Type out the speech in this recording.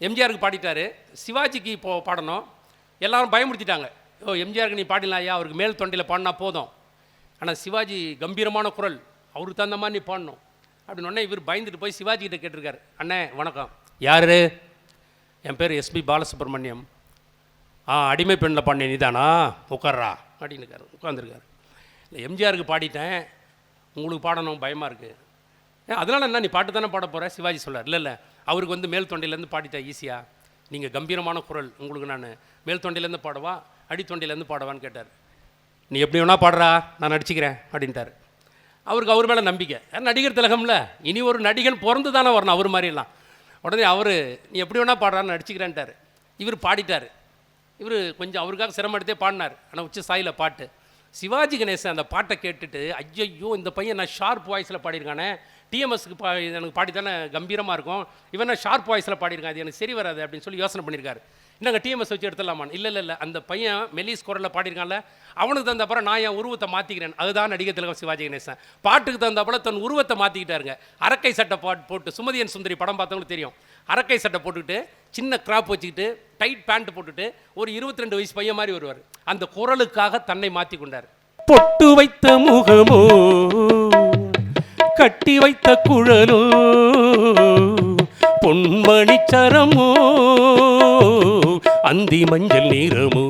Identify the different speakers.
Speaker 1: எம்ஜிஆருக்கு பாடிட்டாரு. சிவாஜிக்கு இப்போ பாடணும். எல்லாரும் பயமுறுத்திட்டாங்க. ஓ எம்ஜிஆருக்கு நீ பாடிடலாம் ஐயா அவருக்கு மேல் தொண்டையில் பாடினா போதும். ஆனால் சிவாஜி கம்பீரமான குரல். அவருக்கு தகுந்த மாதிரி நீ பாடணும். அப்படின்னு உடனே இவர் பயந்துட்டு போய் சிவாஜி கிட்ட கேட்டிருக்காரு. அண்ணே வணக்கம். யார்? என் பேர் எஸ்பி பாலசுப்ரமணியம். ஆ அடிமை பெண்ணில் பாடின நீதானா? உட்கார்றா. அப்படின்னு இருக்காரு. உட்காந்துருக்காரு இல்லை எம்ஜிஆருக்கு பாடிட்டேன். உங்களுக்கு பாடணும். பயமாக இருக்குது ஏன் என்ன நீ பாட்டு தானே பாட போகிற சிவாஜி சொல்கிறார் இல்லை இல்லை. அவருக்கு வந்து மேல் தொண்டையிலேருந்து பாடிட்டா ஈஸியாக நீங்கள் கம்பீரமான குரல் உங்களுக்கு நான். மேல் தொண்டையிலேருந்து பாடவா? அடி தொண்டையிலேருந்து பாடவான்னு கேட்டார். நீ எப்படி வேணா பாடுறா நான் நடிச்சுக்கிறேன் அப்படின்ட்டார். அவருக்கு அவர் மேலே நம்பிக்கை. நடிகர் திலகம்ல? இனி ஒரு நடிகன் பிறந்து தானே வரணும் அவர் மாதிரிலாம் உடனே அவர் நீ எப்படி வேணா பாடுறான்னு நடிச்சுக்கிறேன்ட்டார். இவர் பாடிட்டார். இவர் கொஞ்சம் அவருக்காக சிரமம் எடுத்தே பாடினார். ஆனால் உச்ச சாயில் பாட்டு. சிவாஜி கணேசன் அந்த பாட்டை கேட்டுட்டு ஐயையோ இந்த பையன் நான் ஷார்ப் வாய்ஸில் பாடியிருக்கானே? டிஎம்எஸ்க்கு பா எனக்கு பாடி தானே கம்பீரமாக இருக்கும். இவன் நான் ஷார்ப் வாய்ஸில் பாடியிருக்கான்? அது எனக்கு சரி வராது அப்படின்னு சொல்லி யோசனை பண்ணியிருக்காரு. என்னங்க டிஎம்எஸ் வச்சு எடுத்துடலாமான் இல்லை இல்லை இல்லை. அந்த பையன் மெலிஸ் குரலில் பாடியிருக்கான்ல அவனுக்கு தகுந்தப்பறம் நான் என் உருவத்தை மாற்றிக்கிறேன் அதுதான் நடிகர் திலகம் சிவாஜி கணேசன். பாட்டுக்கு தகுந்தப்பறம் தன் உருவத்தை மாற்றிக்கிட்டாருங்க அரக்கை சட்டை பாட்டு போட்டு சுமதியன் சுந்தரி படம் பார்த்தவங்களுக்கு தெரியும். அரக்கை சட்டை போட்டுக்கிட்டு சின்ன கிராப் வச்சுக்கிட்டு டைட் பேண்ட் போட்டுட்டு ஒரு இருபத்தி ரெண்டு வயசு பையன் மாதிரி வருவார். அந்த குரலுக்காக தன்னை மாற்றி கொண்டார். பொட்டு வைத்த முகமோ கட்டி வைத்த குழலோ பொன்மணி சரமோ அந்தி மஞ்சள் நிறமோ.